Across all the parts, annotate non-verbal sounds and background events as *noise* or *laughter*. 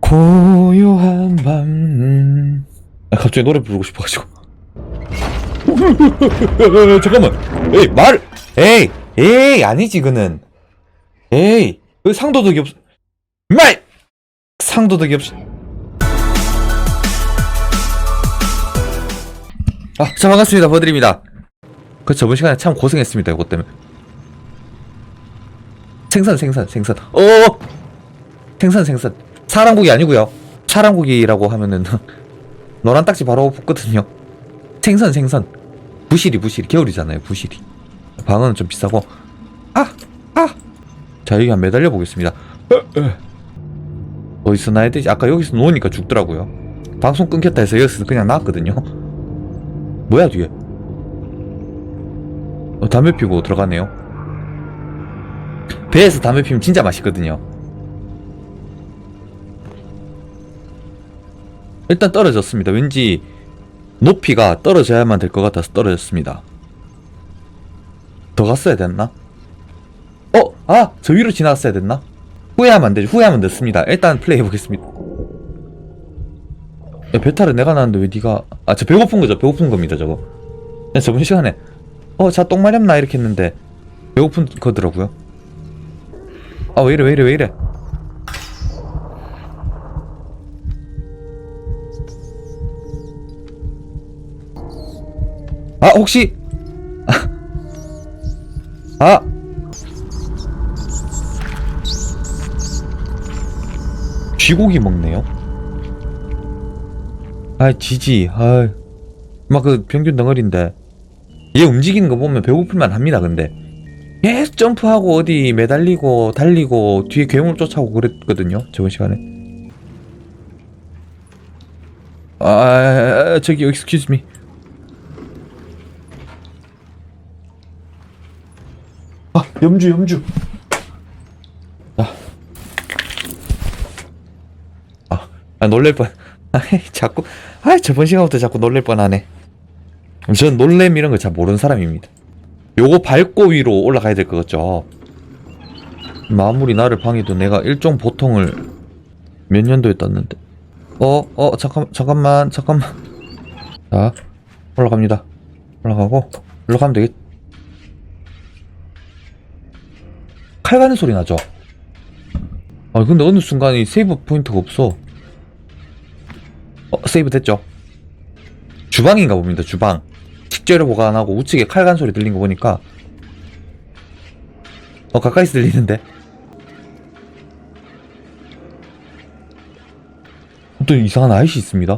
고요한 밤. 아, 갑자기 노래 부르고 싶어가지고. *laughs* 잠깐만. 에이 말. 에이 에이 아니지 그는. 에이 그 상도덕이 없. 말. 상도덕이 없. 아, 자 반갑습니다. 버드립니다. 그 저번 시간에 참 고생했습니다. 이것 때문에. 생선 생선 생선. 어. 생선 생선. 사람고기 아니고요. 사람고기라고 하면은 *laughs* 노란 딱지 바로 붙거든요. 생선 생선. 부시리 부시리 겨울이잖아요. 부시리. 방어는 좀 비싸고. 아 아. 자 여기 한 매달려 보겠습니다. 어디서 나야 되지? 아까 여기서 놓으니까 죽더라고요. 방송 끊겼다 해서 여기서 그냥 나왔거든요. 뭐야 뒤에? 어, 담배 피고 들어가네요. 배에서 담배 피면 진짜 맛있거든요. 일단 떨어졌습니다. 왠지 높이가 떨어져야만 될 것 같아서 떨어졌습니다. 더 갔어야 됐나? 어? 아! 저 위로 지나갔어야 됐나? 후회하면 안 되죠. 후회하면 늦습니다. 일단 플레이 해보겠습니다. 야, 배탈은 내가 나는데 왜 네가 아 저 배고픈 거죠 배고픈 겁니다 저거 야, 저번 시간에 어 자 똥 마렵나 이렇게 했는데 배고픈 거더라고요 아 왜 이래 왜 이래 왜 이래? 아 혹시? 아, *laughs* 아. 쥐고기 먹네요? 아 지지. 아막 그 평균 덩어리인데. 얘 움직이는 거 보면 배고플만 합니다 근데 계속 점프하고 어디 매달리고 달리고 뒤에 괴물 쫓아오고 그랬거든요 저번 시간에. 아, 아, 아 저기 excuse me. 아 염주 염주. 아, 아, 아 놀랄 뻔. 아 자꾸. 아 저번 시간부터 자꾸 놀랄 뻔하네. 전 놀램 이런 거 잘 모르는 사람입니다 요거 밟고 위로 올라가야 될 것 같죠 마무리 나를 방해도 내가 일종 보통을 몇 년도에 떴는데 어? 어? 잠깐, 잠깐만 잠깐만 자 올라갑니다 올라가고 올라가면 되겠 칼 가는 소리 나죠? 아 근데 어느 순간 이 세이브 포인트가 없어 어, 세이브 됐죠? 주방인가 봅니다, 주방. 식재료 보관하고 우측에 칼간 소리 들린 거 보니까 어, 가까이서 들리는데? 또 이상한 아이씨 있습니다.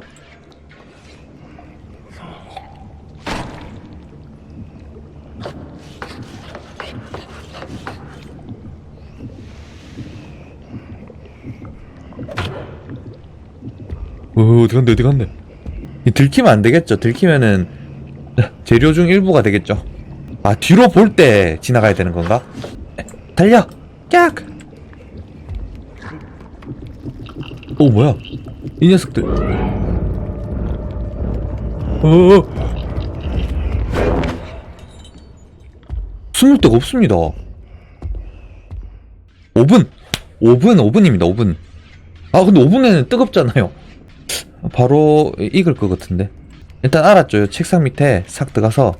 어, 어디 간대, 어디. 이 들키면 안 되겠죠. 들키면은 재료 중 일부가 되겠죠. 아 뒤로 볼 때 지나가야 되는 건가? 달려! 깍! 오 뭐야? 이 녀석들. 어. 숨을 데가 없습니다. 5분! 5분, 5분입니다, 5분. 아, 근데 5분에는 뜨겁잖아요. 바로 익을 것 같은데 일단 알았죠. 요 책상 밑에 싹 들어가서.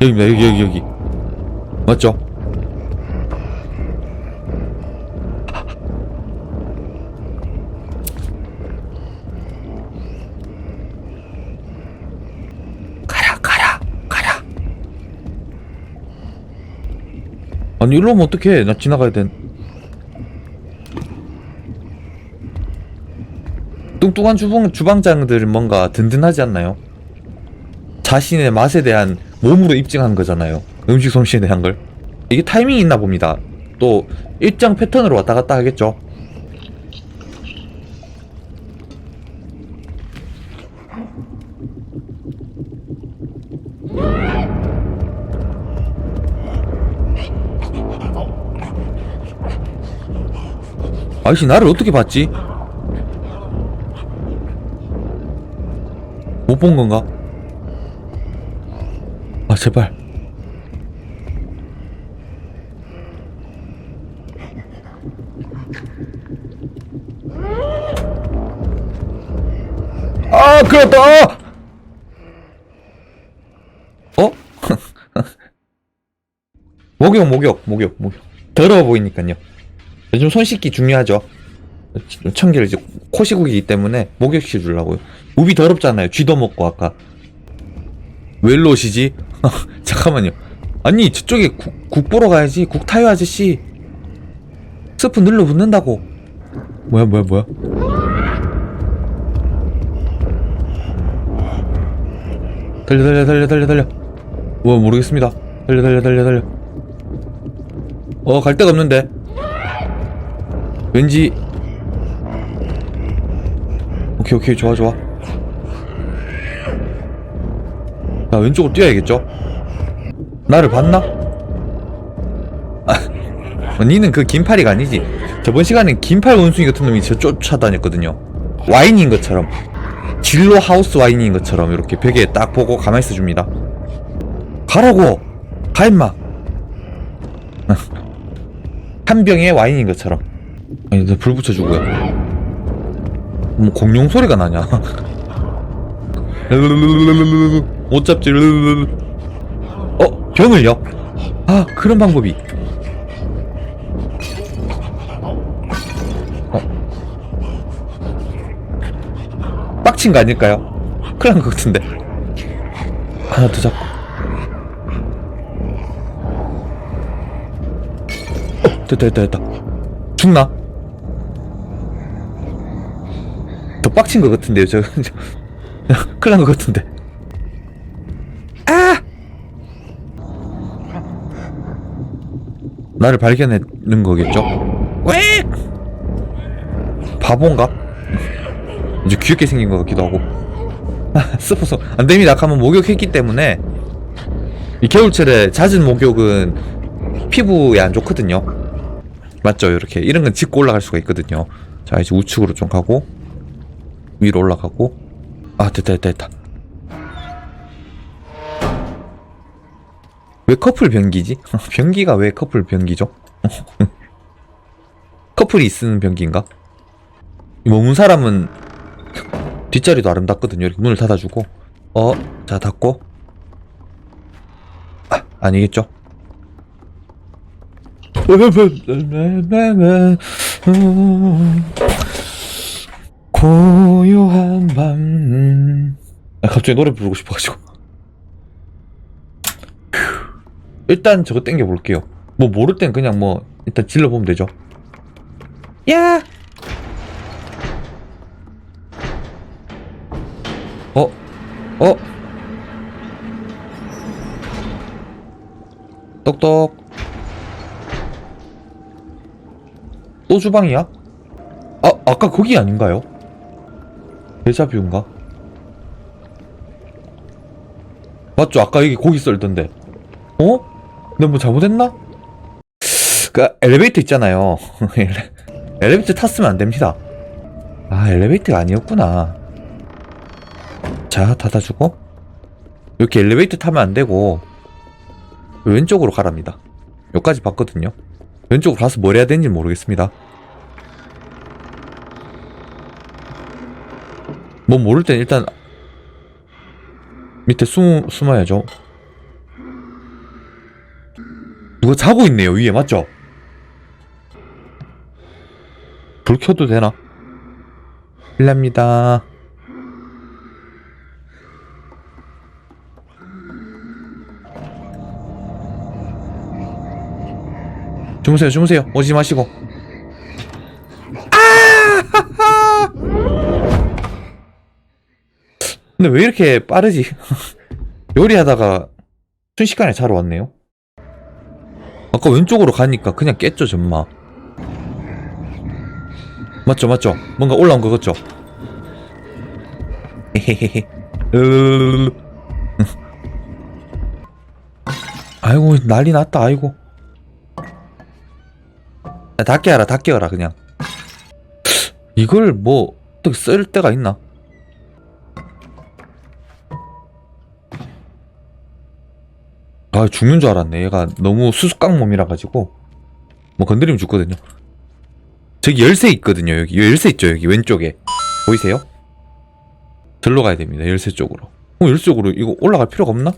여기입니다. 여기 여기 여기. 맞죠? 가라 가라 가라 아니 일로 오면 어떡해. 나 지나가야 된 뚱뚱한 주방, 주방장들은 뭔가 든든하지 않나요? 자신의 맛에 대한 몸으로 입증한 거잖아요. 음식 솜씨에 대한 걸. 이게 타이밍이 있나 봅니다. 또 일정 패턴으로 왔다 갔다 하겠죠 아저씨 나를 어떻게 봤지? 못 본 건가? 아 제발 아 그렇다 어? *laughs* 목욕 목욕 목욕 목욕 더러워 보이니까요 요즘 손 씻기 중요하죠. 청결 이제 코 시국이기 때문에 목욕시켜 주려고요. 우비 더럽잖아요. 쥐도 먹고 아까. 왜 일로 오시지? *laughs* 잠깐만요. 아니 저쪽에 국, 국 보러 가야지. 국 타요 아저씨. 스프 눌러 붙는다고. 뭐야 뭐야 뭐야? 달려 달려 달려 달려 달려. 뭐 모르겠습니다. 달려 달려 달려 달려. 어 갈 데가 없는데 왠지 오케이 오케이. 좋아 좋아. 나 왼쪽으로 뛰어야겠죠? 나를 봤나? 아 어, *laughs* 니는 그 긴팔이가 아니지. 저번 시간엔 긴팔 원숭이 같은 놈이 저 쫓아다녔거든요. 와인인 것처럼. 진로 하우스 와인인 것처럼 이렇게 벽에 딱 보고 가만히 있어줍니다. 가라고! 가 임마! *laughs* 한 병에 와인인 것처럼 아니 나불 붙여주고요. 뭐 공룡 소리가 나냐? *laughs* 못 잡지. 어 병을요 아 그런 방법이. 어. 빡친 거 아닐까요? 큰일 난 것 같은데. 하나 더 잡고. 어 됐다 됐다 됐다. 죽나? 더 빡친 것 같은데요 저 *laughs* 큰일 난 것 같은데. 아! 나를 발견하는 거겠죠? 왜? 바본가? 이제 귀엽게 생긴 것 같기도 하고. 스포서. 안 됩니다. 한번 목욕했기 때문에. 이 겨울철에 잦은 목욕은 피부에 안 좋거든요. 맞죠? 이렇게. 이런 건 짚고 올라갈 수가 있거든요. 자 이제 우측으로 좀 가고 위로 올라가고 아 됐다 됐다 됐다 왜 커플 변기지? *laughs* 변기가 왜 커플 변기죠? *laughs* 커플이 쓰는 변기인가? 머문 사람은 뒷자리도 아름답거든요. 이렇게 문을 닫아주고 어, 자 닫고 아, 아니겠죠? 고요한 밤 아, 갑자기 노래 부르고 싶어가지고 일단 저거 땡겨 볼게요. 뭐 모를 땐 그냥 뭐 일단 질러 보면 되죠. 야. 어? 어? 똑똑. 또 주방이야? 아, 아까 거기 아닌가요? 데자뷰인가? 맞죠? 아까 여기 고기 썰던데. 어? 내가 뭐 잘못했나? 그 엘리베이터 있잖아요. *laughs* 엘리베이터 탔으면 안 됩니다. 아 엘리베이터가 아니었구나. 자 닫아주고 이렇게 엘리베이터 타면 안 되고 왼쪽으로 가랍니다. 여기까지 봤거든요. 왼쪽으로 가서 뭘 해야 되는지 모르겠습니다. 뭐 모를 땐 일단 밑에 숨 숨어야죠. 누가 자고 있네요 위에 맞죠? 불 켜도 되나? 실례합니다 주무세요 주무세요 오지 마시고 근데 왜 이렇게 빠르지? *laughs* 요리하다가 순식간에 자러 왔네요. 아까 왼쪽으로 가니까 그냥 깼죠 전마. 맞죠 맞죠? 뭔가 올라온 거 같죠 헤헤헤헤. *laughs* 아이고 난리 났다 아이고. 야, 다 깨어라 다 깨어라 그냥. 이걸 뭐 어떻게 쓸 데가 있나? 아 죽는 줄 알았네. 얘가 너무 수수깡 몸이라 가지고. 뭐 건드리면 죽거든요. 저기 열쇠 있거든요 여기. 열쇠 있죠 여기 왼쪽에. 보이세요? 절로 가야 됩니다 열쇠 쪽으로. 어 열쇠 쪽으로 이거 올라갈 필요가 없나?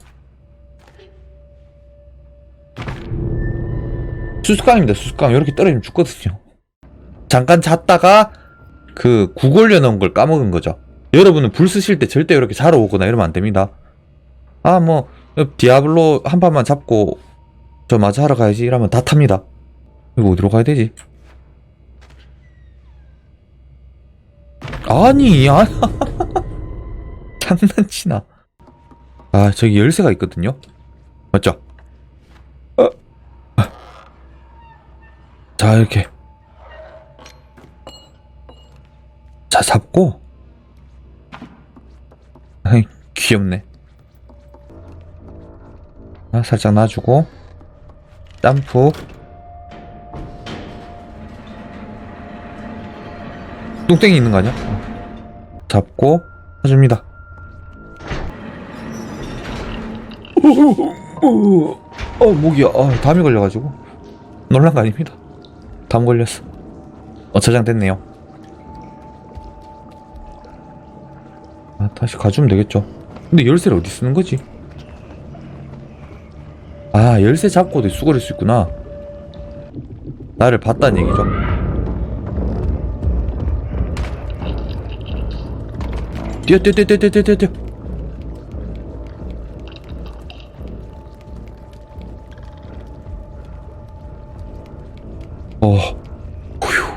수수깡입니다 수수깡. 이렇게 떨어지면 죽거든요. 잠깐 잤다가 그국 올려놓은 걸 까먹은 거죠. 여러분은 불 쓰실 때 절대 이렇게 자러 오거나 이러면 안 됩니다. 아뭐 디아블로 한 판만 잡고 저 마저 하러 가야지 이러면 다 탑니다. 이거 어디로 가야 되지? 아니 아 *laughs* 장난치나. 아 저기 열쇠가 있거든요? 맞죠? 어. 자 이렇게. 자 잡고. 귀엽네. 아, 살짝 놔주고 점프 뚱땡이 있는 거 아니야? 어. 잡고 해줍니다. 어 목이야. 어, 담이 걸려가지고. 놀란 거 아닙니다. 담 걸렸어. 어 저장됐네요. 아 다시 가주면 되겠죠. 근데 열쇠를 어디 쓰는 거지? 아 열쇠 잡고도 수거릴 수 있구나. 나를 봤다는 얘기죠? 뛰어 뛰어 뛰어 뛰어 뛰어 뛰어 뛰어. 어 휴.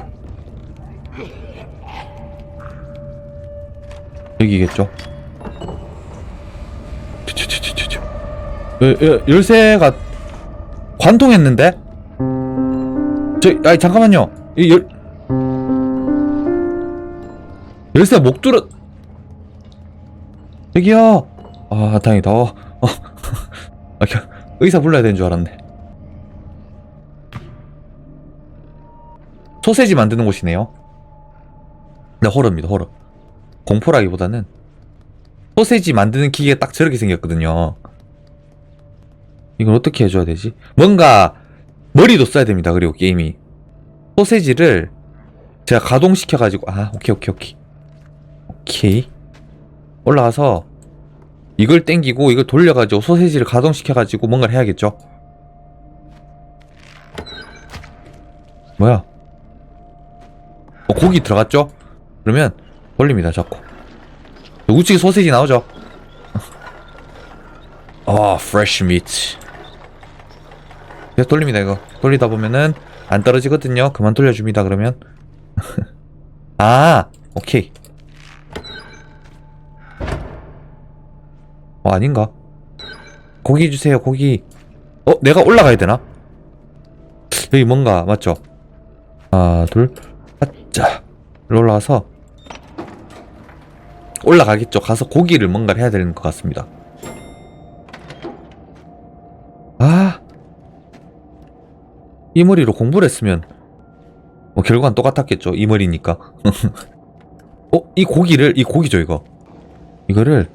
여기겠죠 열쇠가 관통했는데? 저, 아니, 잠깐만요. 이 열, 열쇠가 목 뚫어, 여기요. 아, 다행이다. 어, 어. *laughs* 아, 겨- 의사 불러야 되는 줄 알았네. 소세지 만드는 곳이네요. 네, 호러입니다, 호러. 공포라기보다는 소세지 만드는 기계가 딱 저렇게 생겼거든요. 이걸 어떻게 해줘야 되지? 뭔가 머리도 써야 됩니다. 그리고 게임이 소세지를 제가 가동시켜가지고 아 오케이 오케이 오케이 오케이 올라가서 이걸 땡기고 이걸 돌려가지고 소세지를 가동시켜가지고 뭔가를 해야겠죠. 뭐야? 어, 고기 들어갔죠? 그러면 돌립니다. 자꾸 우측에 소세지 나오죠? *laughs* 아, fresh meat. 계속 돌립니다, 이거. 돌리다 보면은 안 떨어지거든요. 그만 돌려줍니다, 그러면. *laughs* 아, 오케이. 어, 아닌가? 고기 주세요, 고기. 어, 내가 올라가야 되나? 여기 뭔가, 맞죠? 하나, 둘, 아짜. 올라가서 올라가겠죠. 가서 고기를 뭔가를 해야 되는 것 같습니다. 아, 이 머리로 공부를 했으면 뭐 결과는 똑같았겠죠. 이 머리니까. *laughs* 어, 이 고기를 이 고기죠 이거. 이거를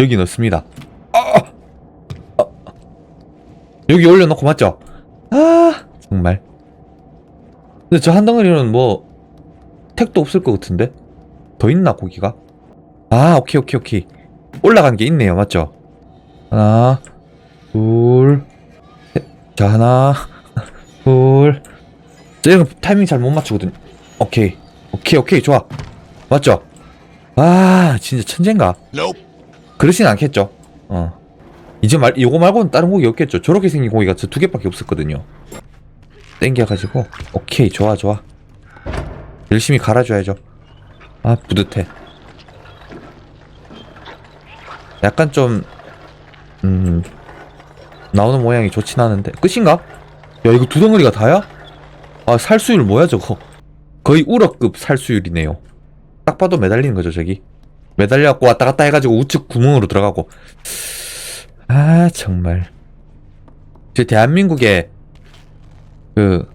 여기 넣습니다. 아! 아! 여기 올려놓고 맞죠? 아, 정말. 근데 저 한 덩어리는 뭐 택도 없을 것 같은데? 더 있나 고기가? 아 오케이 오케이 오케이 올라간 게 있네요 맞죠? 하나 둘자 하나 둘 제가 타이밍 잘 못 맞추거든. 오케이. 오케이 오케이. 좋아. 맞죠? 아 진짜 천재인가? 그러진 않겠죠? 어. 이제 말 요거 말고는 다른 고기 없겠죠? 저렇게 생긴 고기가 저 두 개밖에 없었거든요. 땡겨가지고. 오케이 좋아 좋아. 열심히 갈아줘야죠. 아 뿌듯해. 약간 좀 음, 나오는 모양이 좋진 않은데. 끝인가? 야 이거 두 덩어리가 다야? 아 살수율 뭐야 저거 거의 우럭급 살수율이네요 딱 봐도 매달리는 거죠 저기 매달려갖고 왔다 갔다 해가지고 우측 구멍으로 들어가고 아 정말 제 대한민국에 그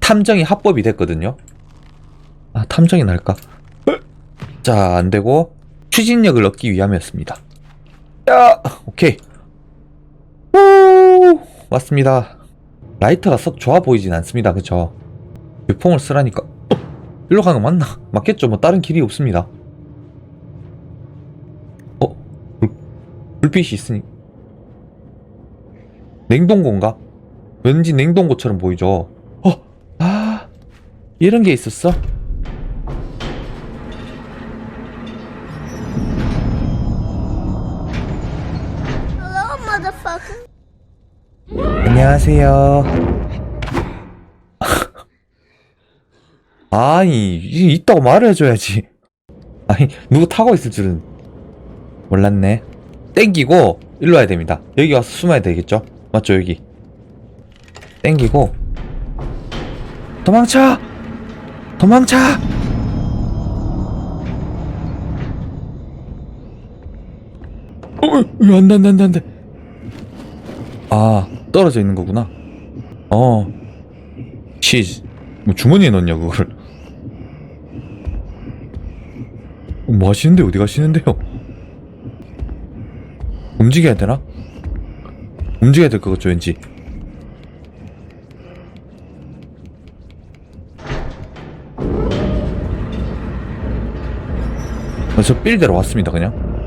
탐정이 합법이 됐거든요 아, 탐정이 날까? 자, 안 되고, 추진력을 얻기 위함이었습니다. 야! 오케이. 오! 왔습니다. 라이터가 썩 좋아 보이진 않습니다. 그쵸? 유풍을 쓰라니까. 어? 일로 가는 거 맞나? 맞겠죠? 뭐, 다른 길이 없습니다. 어? 불, 불빛이 있으니. 냉동고인가? 왠지 냉동고처럼 보이죠? 어? 아, 이런 게 있었어? 안녕하세요. 아니, 이- 있다고 말을 해줘야지. 아니, 누구 타고 있을 줄은 몰랐네. 땡기고, 일로 와야 됩니다. 여기 와서 숨어야 되겠죠? 맞죠, 여기. 땡기고, 도망쳐! 도망쳐! 어, 안 돼, 안 돼, 안 돼. 아, 떨어져 있는 거구나. 어. 치즈. 뭐 주머니에 넣냐, 그걸. 어, 뭐 하시는데, 어디 가시는데요? 움직여야 되나? 움직여야 될 것 같죠, 왠지. 어, 저 빌대로 왔습니다, 그냥.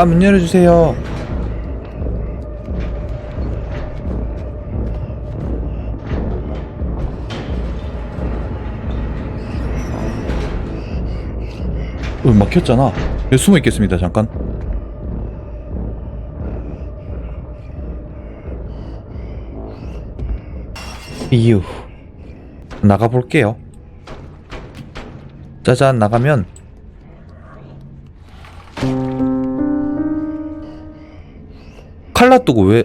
아, 문 열어주세요. 어, 막혔잖아. 숨어 있겠습니다, 잠깐. 이유. 나가볼게요. 짜잔, 나가면 칼라 뜨고 왜?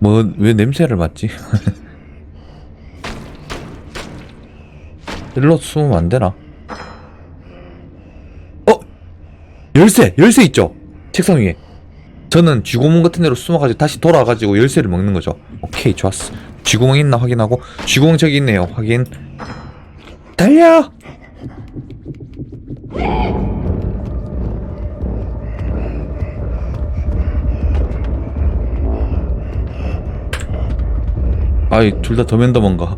뭐 왜 냄새를 맡지? *laughs* 일로 숨으면 안 되나? 어? 열쇠! 열쇠 있죠? 책상 위에. 저는 쥐구멍 같은 데로 숨어가지고 다시 돌아와가지고 열쇠를 먹는 거죠. 오케이, 좋았어. 쥐구멍 있나 확인하고, 쥐구멍 저기 있네요. 확인. 달려! 아이 둘 다 더맨더먼가.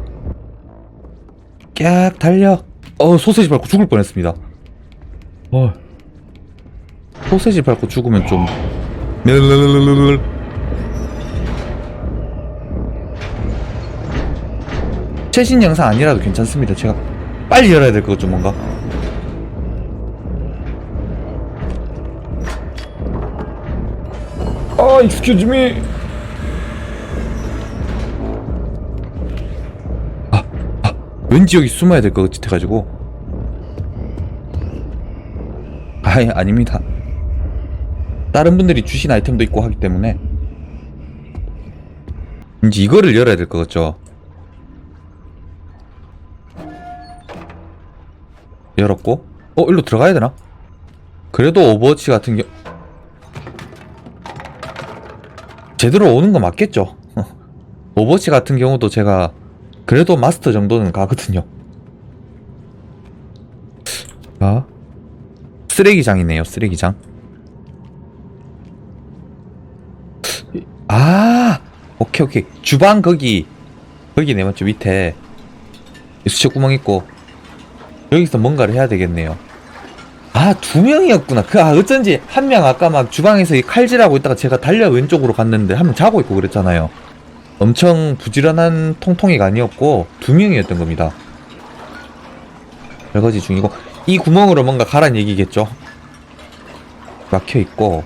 깍 달려. 어 소세지 밟고 죽을 뻔했습니다. 어. 소세지 밟고 죽으면 좀. 최신 영상 아니라도 괜찮습니다. 제가 빨리 열어야 될것 같죠 뭔가. 아 me 왠지 여기 숨어야 될 것 같아가지고. 아예 아닙니다. 다른 분들이 주신 아이템도 있고 하기 때문에. 이제 이거를 열어야 될 것 같죠? 열었고. 어 일로 들어가야 되나? 그래도 오버워치 같은 경 제대로 오는 거 맞겠죠? *laughs* 오버워치 같은 경우도 제가 그래도 마스터 정도는 가거든요. 아, 쓰레기장이네요, 쓰레기장. 아, 오케이, 오케이. 주방 거기, 거기네, 맞죠? 밑에. 수채 구멍 있고. 여기서 뭔가를 해야 되겠네요. 아, 두 명이었구나. 그, 아, 어쩐지, 한 명 아까 막 주방에서 이 칼질하고 있다가 제가 달려 왼쪽으로 갔는데, 한 명 자고 있고 그랬잖아요. 엄청 부지런한 통통이가 아니었고 두 명이었던 겁니다. 별거지 중이고 이 구멍으로 뭔가 가란 얘기겠죠. 막혀 있고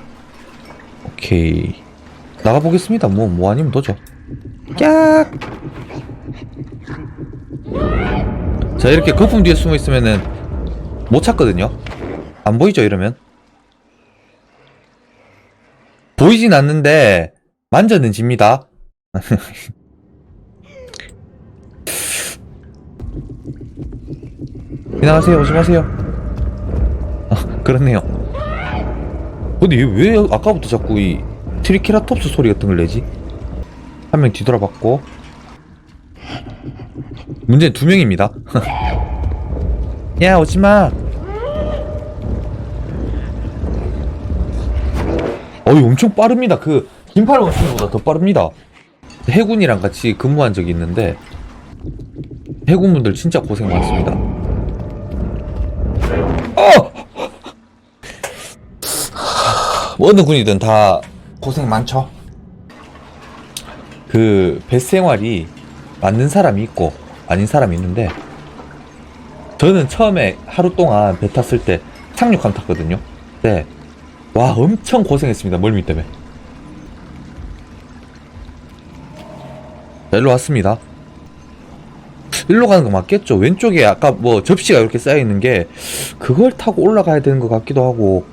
오케이 나가 보겠습니다. 뭐뭐 아니면 도죠. 깍. 자 이렇게 거품 뒤에 숨어 있으면은 못 찾거든요. 안 보이죠 이러면 보이진 않는데 만져는 집니다. *laughs* 안녕하세요. 조심하세요. 아, 그렇네요. 근데 얘 왜 아까부터 자꾸 이 트리케라톱스 소리 같은 걸 내지? 한 명 뒤돌아봤고 문제는 두 명입니다 *laughs* 야 오지마 어이 엄청 빠릅니다 그 긴팔 원숭이보다 더 빠릅니다 해군이랑 같이 근무한 적이 있는데 해군분들 진짜 고생 많습니다 어! 어느 군이든 다 고생 많죠. 그 배 생활이 맞는 사람이 있고 아닌 사람이 있는데 저는 처음에 하루 동안 배 탔을 때 착륙함 탔거든요. 네. 와 엄청 고생했습니다. 멀미 때문에. 자, 일로 왔습니다. 일로 가는 거 맞겠죠? 왼쪽에 아까 뭐 접시가 이렇게 쌓여 있는 게 그걸 타고 올라가야 되는 것 같기도 하고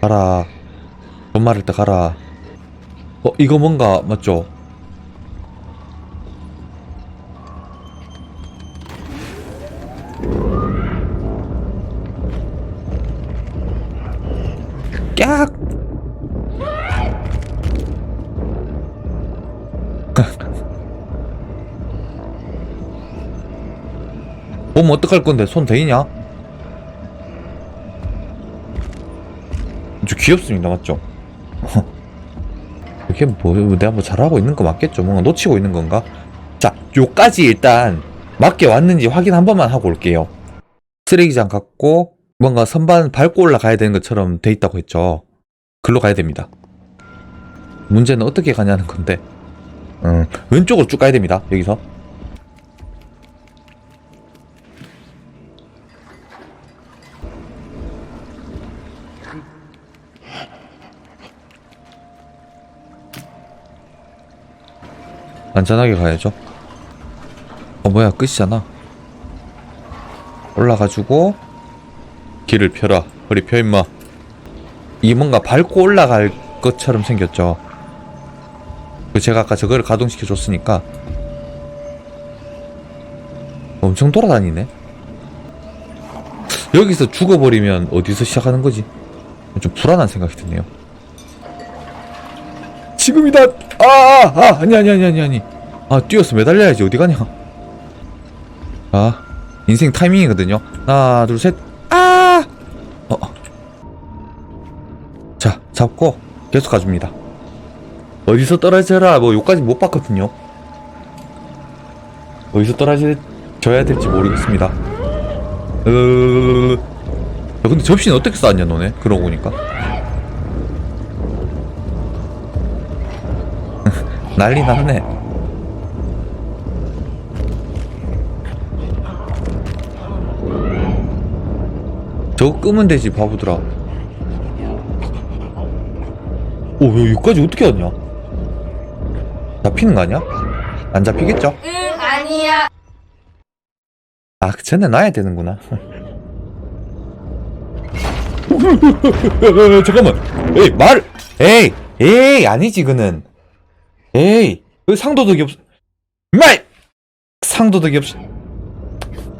가라. 돈 말할 때 가라. 어, 이거 뭔가, 맞죠? 보면 어떡할 건데, 손 대이냐? 좀 귀엽습니다, 맞죠? *laughs* 이렇게 뭐, 내가 뭐 잘하고 있는 거 맞겠죠? 뭔가 놓치고 있는 건가? 자, 요까지 일단 맞게 왔는지 확인 한 번만 하고 올게요. 쓰레기장 갔고, 뭔가 선반 밟고 올라가야 되는 것처럼 돼 있다고 했죠. 글로 가야 됩니다. 문제는 어떻게 가냐는 건데, 음, 왼쪽으로 쭉 가야 됩니다, 여기서. 안전하게 가야죠. 어, 뭐야, 끝이잖아. 올라가지고, 길을 펴라. 허리 펴, 임마. 이 뭔가 밟고 올라갈 것처럼 생겼죠. 그 제가 아까 저거를 가동시켜 줬으니까. 엄청 돌아다니네. 여기서 죽어버리면 어디서 시작하는 거지? 좀 불안한 생각이 드네요. 지금이다! 아, 아, 아, 아니, 아니, 아니, 아니, 아니. 아, 뛰어서 매달려야지. 어디 가냐? 아, 인생 타이밍이거든요. 하나, 둘, 셋. 아! 어. 자, 잡고 계속 가줍니다. 어디서 떨어져라. 뭐, 요까지 못 봤거든요. 어디서 떨어져야 될지 모르겠습니다. 으, 야, 근데 접시는 어떻게 쌓았냐, 너네? 그러고 보니까. 난리 났네. 저거 끄면 되지, 바보들아. 오, 야, 여기까지 어떻게 왔냐? 잡히는 거 아니야? 안 잡히겠죠? 응 아니야 아, 그 전에 놔야 되는구나. *laughs* 잠깐만. 에이, 말! 에이! 에이, 아니지, 그는. 에이, 그 상도덕이 없, 말! 상도덕이 없,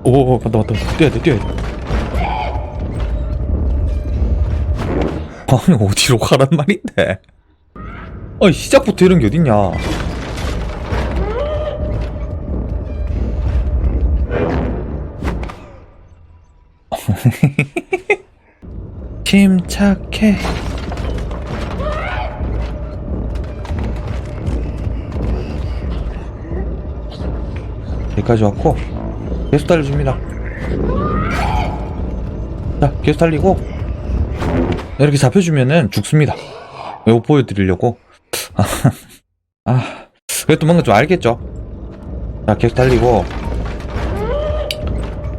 오, 맞다, 맞다. 뛰어야 돼, 뛰어야 돼. 아니, 어디로 가란 말인데? 아니, 시작부터 이런 게 어딨냐. *laughs* 침착해. 여기까지 왔고 계속 달려줍니다. 자, 계속 달리고 이렇게 잡혀주면은 죽습니다. 이거 보여드리려고. *laughs* 아, 그래도 뭔가 좀 알겠죠? 자, 계속 달리고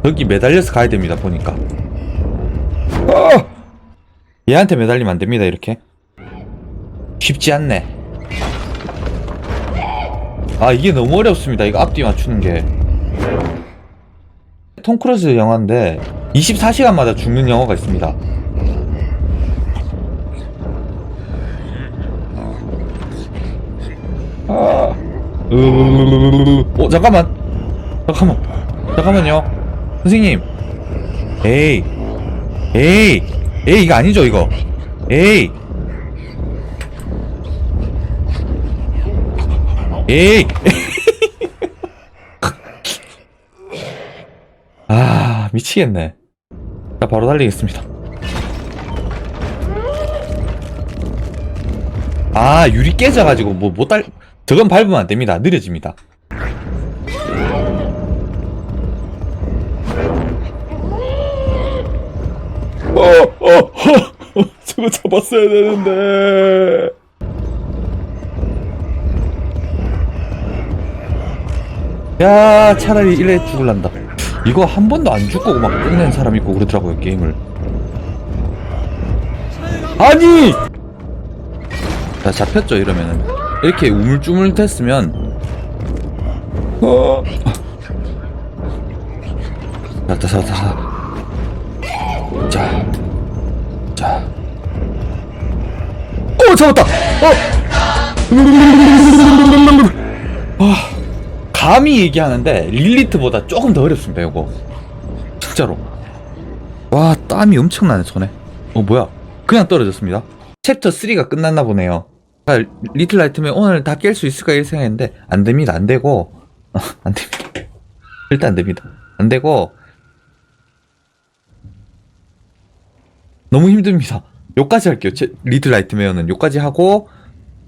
여기 매달려서 가야 됩니다. 보니까. 어! 얘한테 매달리면 안 됩니다. 이렇게. 쉽지 않네. 아 이게 너무 어렵습니다. 이거 앞뒤 맞추는 게. 톰 크루즈 영화인데 24시간마다 죽는 영화가 있습니다. 어, 잠깐만. 잠깐만. 잠깐만요. 선생님. 에이. 에이. 에이, 이거 아니죠, 이거. 에이. 에이. 아, 미치겠네. 자, 바로 달리겠습니다. 아, 유리 깨져가지고, 뭐, 못 달, 저건 밟으면 안 됩니다. 느려집니다. 어, 어, 어, 저거 잡았어야 되는데. 야, 차라리 이래 죽을란다. 이거 한 번도 안 죽고 막 끝낸 사람 있고 그러더라고요, 게임을. 아니! 자, 잡혔죠, 이러면은. 이렇게 우물쭈물 됐으면. 어. 자, 자, 자, 자. 자. 자. 어, 잡았다! 어! 아, 감히 얘기하는데, 릴리트보다 조금 더 어렵습니다, 이거. 진짜로. 와, 땀이 엄청나네, 손에. 어, 뭐야. 그냥 떨어졌습니다. 챕터 3가 끝났나 보네요. 아, 리틀 라이트면 오늘 다 깰 수 있을까 이 생각했는데 안 됩니다. 안 되고 어, 안 됩니다. 일단 안 됩니다. 안 되고 너무 힘듭니다. 요까지 할게요. 제- 리틀 라이트메어는 요까지 하고